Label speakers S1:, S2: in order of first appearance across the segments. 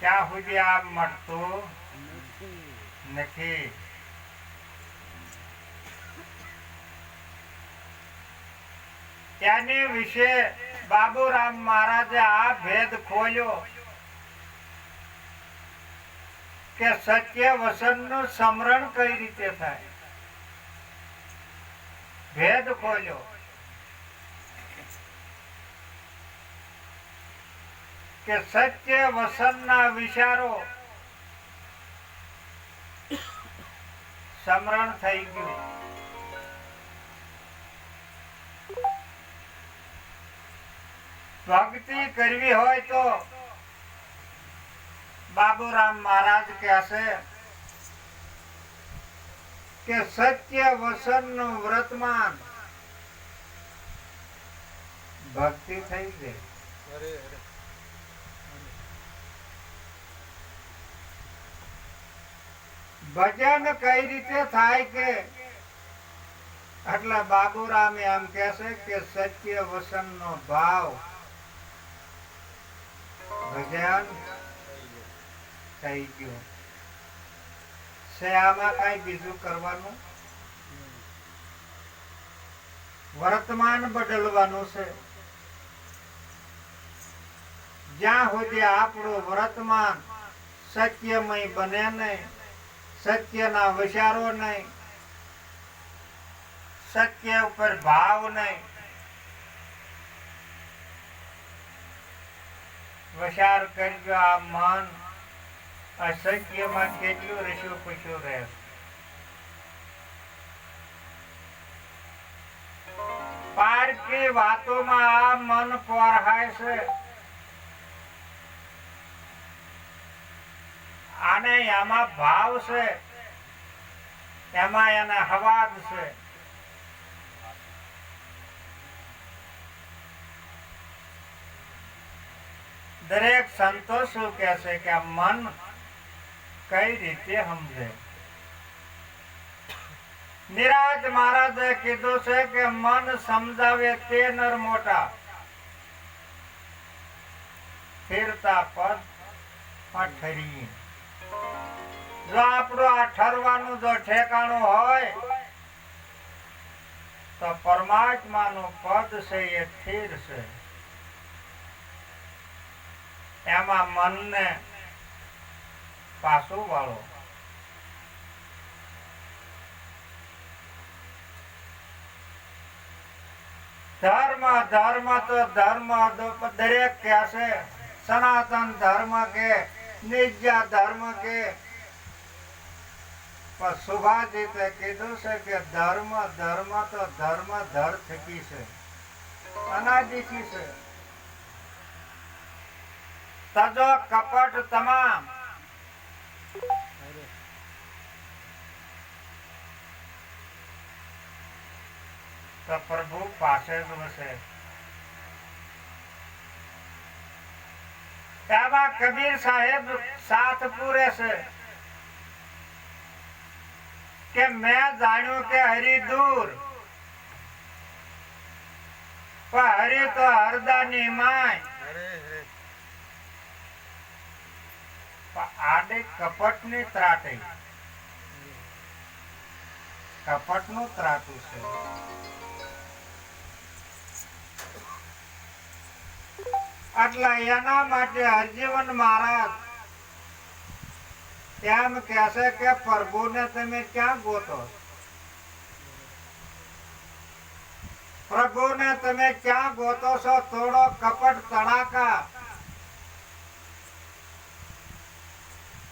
S1: ત્યાં સુધી આ મળતું નથી. ત્યાંની વિશે બાબુરામ મહારાજે આ ભેદ ખોલ્યો કે સત્ય વસનનું સમરણ કઈ રીતે થાય? ભેદ ખોલ્યો. કે સત્ય વસનના વિચારો સમરણ થઈ ગયું. ભક્તિ કરવી હોય તો બાબુરામ મહારાજ કહેશે કે સત્ય વસનનું વ્રતમાન ભક્તિ થઈ ગઈ. ભજન કઈ રીતે થાય કે? એટલે બાબુરામ એમ કહેશે કે સત્ય વસન નો ભાવ. ભજન થઈ ગયો. આમાં કઈ બીજું કરવાનું? વર્તમાન બદલવાનું છે. જ્યાં સુધી આપણું વર્તમાન સત્યમય બને નહીં સત્યના વિચારો નહીં. સત્ય ઉપર ભાવ નહીં. વિચાર કરજો, આ મન અસત્યમાં કેટલું રસ્યું પૂછ્યું રહે પારકી વાતોમાં આ મન પોરહાય છે. આને એમાં ભાવ છે. એમાં એના હવાદ છે. દરેક સંતો શું કે છે કે મન કઈ રીતે સમજે? નિરાજ મહારાજે કીધું છે કે મન સમજાવે તે નર મોટા. ફેરતા પદ અઠરી જો આપણું આ ઠરવાનું જો ઠેકાણું હોય, તો પરમાત્માનું પદ છે એ સ્થિર છે. એમાં મનને પાછું વાળો. ધર્મ ધર્મ તો ધર્મ, દરેક કે છે, સનાતન ધર્મ કે નિજ્ય ધર્મ કે પણ સુભાજીતે કીધું છે કે ધર્મ ધર્મ તો ધર્મ ધર થકી છે. અનાદિથી છે. તજો કપટ તમામ. તો પ્રભુ પાસે જ વસે. એમાં કબીર સાહેબ સાથ પૂરે છે. કે મેં જાણ્યું કે હરી દૂર. પણ હરી તો
S2: હરદા ની
S1: માય આડે કપટની આડે કપટની નું ત્રાટું છે. એટલે એના માટે હરજીવન મહારાજ. એમ કહેશે કે પ્રભુને તમે ક્યાં ગોતો? પ્રભુને તમે ક્યાં ગોતો છો? થોડો કપટ તડાકા.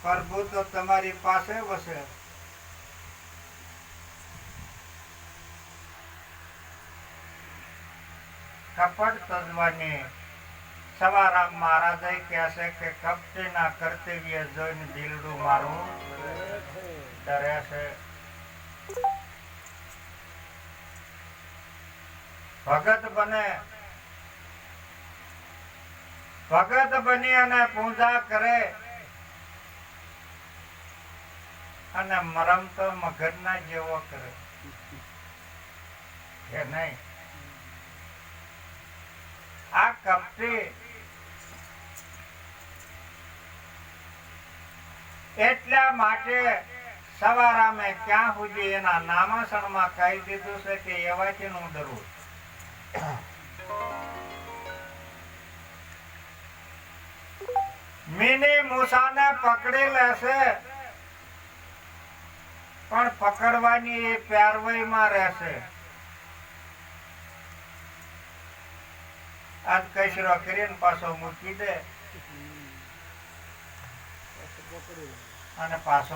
S1: પ્રભુ તો તમારી પાસે વસે. કપટ તજવાની. ભગત બને. અને પૂજા કરે. અને મરમ તો મગજના જેવો કરે. કે નહીં? આ કપટી એટલા માટે સવારામે ક્યાં સુધી એના નામાસણમાં કહી દીધું છે કે એવાથી હું ડરું. મિની મૂસાને પકડી લેશે પણ પકડવાની એ પ્યારવઈમાં રહેશે. આજ કચરો કરીને પાછો મૂકી દે. અને પાછો